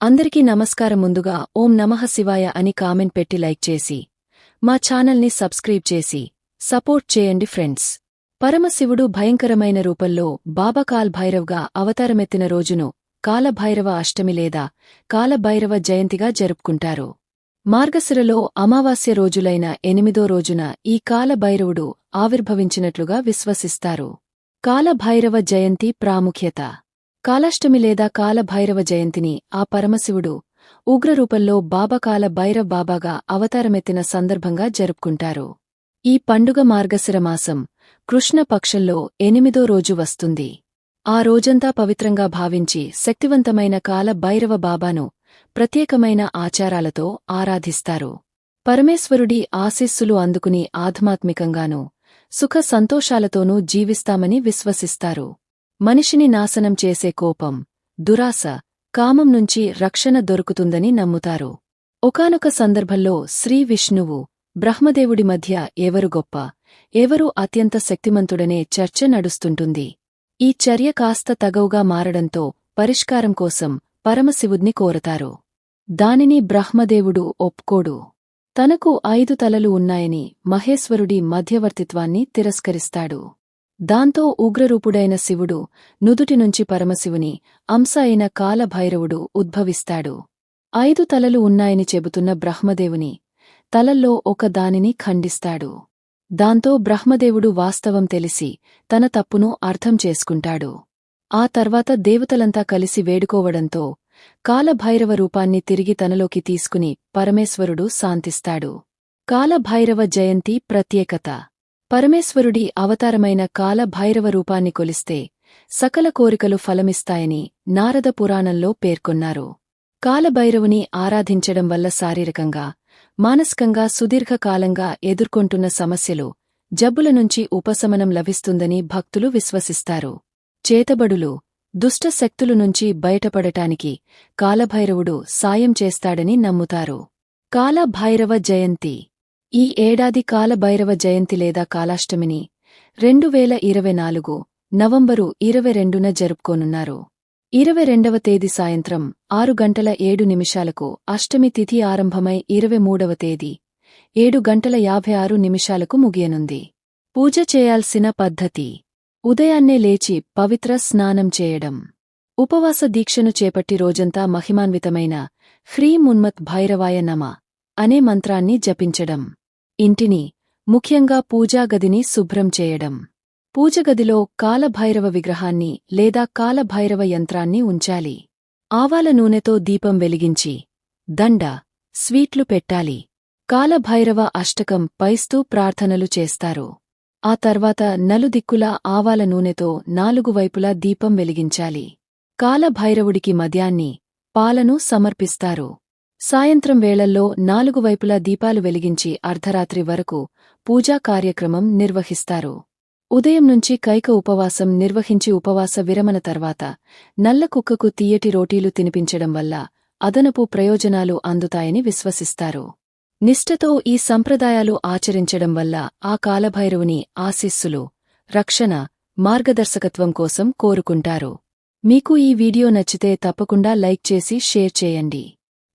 అందరికీ నమస్కారం ముందుగా ఓం నమః శివాయ అని కామెంట్ పెట్టి లైక్ చేసి మా ఛానల్ని సబ్స్క్రైబ్ చేసి సపోర్ట్ చేయండి ఫ్రెండ్స్. పరమశివుడు భయంకరమైన రూపంలో బాబా కాల్ భైరవ్గా అవతారమెత్తిన రోజును కాలభైరవ అష్టమి లేదా కాలభైరవ జయంతిగా జరుపుకుంటారు. మార్గశిరలో అమావాస్య రోజులైన ఎనిమిదో రోజున ఈ కాలభైరవుడు ఆవిర్భవించినట్లుగా విశ్వసిస్తారు. కాలభైరవ జయంతి ప్రాముఖ్యత కాలాష్టమి లేదా కాలభైరవ జయంతిని ఆ పరమశివుడు ఉగ్రరూపంలో బాబాకాల భైరవ్ బాబాగా అవతారమెత్తిన సందర్భంగా జరుపుకుంటారు. ఈ పండుగ మార్గశిరమాసం కృష్ణపక్షంలో కృష్ణ పక్షంలో ఎనిమిదో రోజు వస్తుంది. ఆ రోజంతా పవిత్రంగా భావించి శక్తివంతమైన కాల భైరవ బాబాను ప్రత్యేకమైన ఆచారాలతో ఆరాధిస్తారు. పరమేశ్వరుడి ఆశీస్సులు అందుకుని ఆధ్యాత్మికంగానూ సుఖ సంతోషాలతోనూ జీవిస్తామని విశ్వసిస్తారు. మనిషిని నాశనం చేసే కోపం దురాశ కామం నుంచి రక్షణ దొరుకుతుందని నమ్ముతారు. ఒకానొక సందర్భంలో శ్రీ విష్ణువు బ్రహ్మదేవుడి మధ్య ఎవరు గొప్ప ఎవరు అత్యంత శక్తిమంతుడనే చర్చ నడుస్తుంటుంది. ఈ చర్య కాస్త తగవుగా మారడంతో పరిష్కారం కోసం పరమశివుణ్ణి కోరతారు. దానిని బ్రహ్మదేవుడు ఒప్పుకోడు. తనకు ఐదు తలలు ఉన్నాయని మహేశ్వరుడి మధ్యవర్తిత్వాన్ని తిరస్కరిస్తాడు. దాంతో ఉగ్రరూపుడైన శివుడు నుదుటినుంచి పరమశివుని అంశ అయిన కాలభైరవుడు ఉద్భవిస్తాడు. ఐదు తలలు ఉన్నాయని చెబుతున్న బ్రహ్మదేవుని తలల్లో ఒక దానిని ఖండిస్తాడు. దాంతో బ్రహ్మదేవుడు వాస్తవం తెలిసి తన తప్పును అర్థం చేసుకుంటాడు. ఆ తర్వాత దేవతలంతా కలిసి వేడుకోవడంతో కాలభైరవ రూపాన్ని తిరిగి తనలోకి తీసుకుని పరమేశ్వరుడు శాంతిస్తాడు. కాలభైరవ జయంతి ప్రత్యేకత. పరమేశ్వరుడి అవతారమైన కాల భైరవ రూపాన్ని కొలిస్తే సకల కోరికలు ఫలమిస్తాయని నారద పురాణంలో పేర్కొన్నారు. కాలభైరవుని ఆరాధించడం వల్ల శారీరకంగా మానసికంగా సుదీర్ఘకాలంగా ఎదుర్కొంటున్న సమస్యలు జబ్బుల నుంచి ఉపశమనం లభిస్తుందని భక్తులు విశ్వసిస్తారు. చేతబడులు దుష్టశక్తుల నుంచి బయటపడటానికి కాలభైరవుడు సాయం చేస్తాడని నమ్ముతారు. కాలభైరవ జయంతి ఈ ఏడాది కాలభైరవ జయంతి లేదా కాలాష్టమిని రెండు వేల ఇరవై నాలుగు నవంబరు ఇరవై రెండున జరుపుకోనున్నారు. ఇరవై రెండవ తేదీ సాయంత్రం ఆరు గంటల ఏడు నిమిషాలకు అష్టమి తిథి ఆరంభమై ఇరవై మూడవ తేదీ ఏడు గంటల యాభై ఆరు నిమిషాలకు ముగియనుంది. పూజ చేయాల్సిన పద్ధతి. ఉదయాన్నే లేచి పవిత్ర స్నానం చేయడం. ఉపవాస దీక్షను చేపట్టి రోజంతా మహిమాన్వితమైన హ్రీం మున్మత్ భైరవాయ నమ అనే మంత్రాన్ని జపించడం. ఇంటిని ముఖ్యంగా పూజాగదిని శుభ్రం చేయడం. పూజగదిలో కాలభైరవ విగ్రహాన్ని లేదా కాలభైరవ యంత్రాన్ని ఉంచాలి. ఆవాల నూనెతో దీపం వెలిగించి దండ స్వీట్లు పెట్టాలి. కాలభైరవ అష్టకం పైస్తూ ప్రార్థనలు చేస్తారు. ఆ తర్వాత నలుదిక్కులా ఆవాల నూనెతో నాలుగు వైపులా దీపం వెలిగించాలి. కాలభైరవుడికి మద్యాన్ని పాలను సమర్పిస్తారు. సాయంత్రం వేళల్లో నాలుగు వైపులా దీపాలు వెలిగించి అర్ధరాత్రి వరకు పూజా కార్యక్రమం నిర్వహిస్తారు. ఉదయం నుంచి కైక ఉపవాసం నిర్వహించి ఉపవాస విరమణ తర్వాత నల్ల కుక్కకు తీయటి రోటీలు తినిపించడం వల్ల అదనపు ప్రయోజనాలు అందుతాయని విశ్వసిస్తారు. నిష్ఠతో ఈ సంప్రదాయాలు ఆచరించడం వల్ల ఆ కాలభైరవుని ఆశీస్సులు రక్షణ మార్గదర్శకత్వం కోసం కోరుకుంటారు. మీకు ఈ వీడియో నచ్చితే తప్పకుండా లైక్ చేసి షేర్ చేయండి.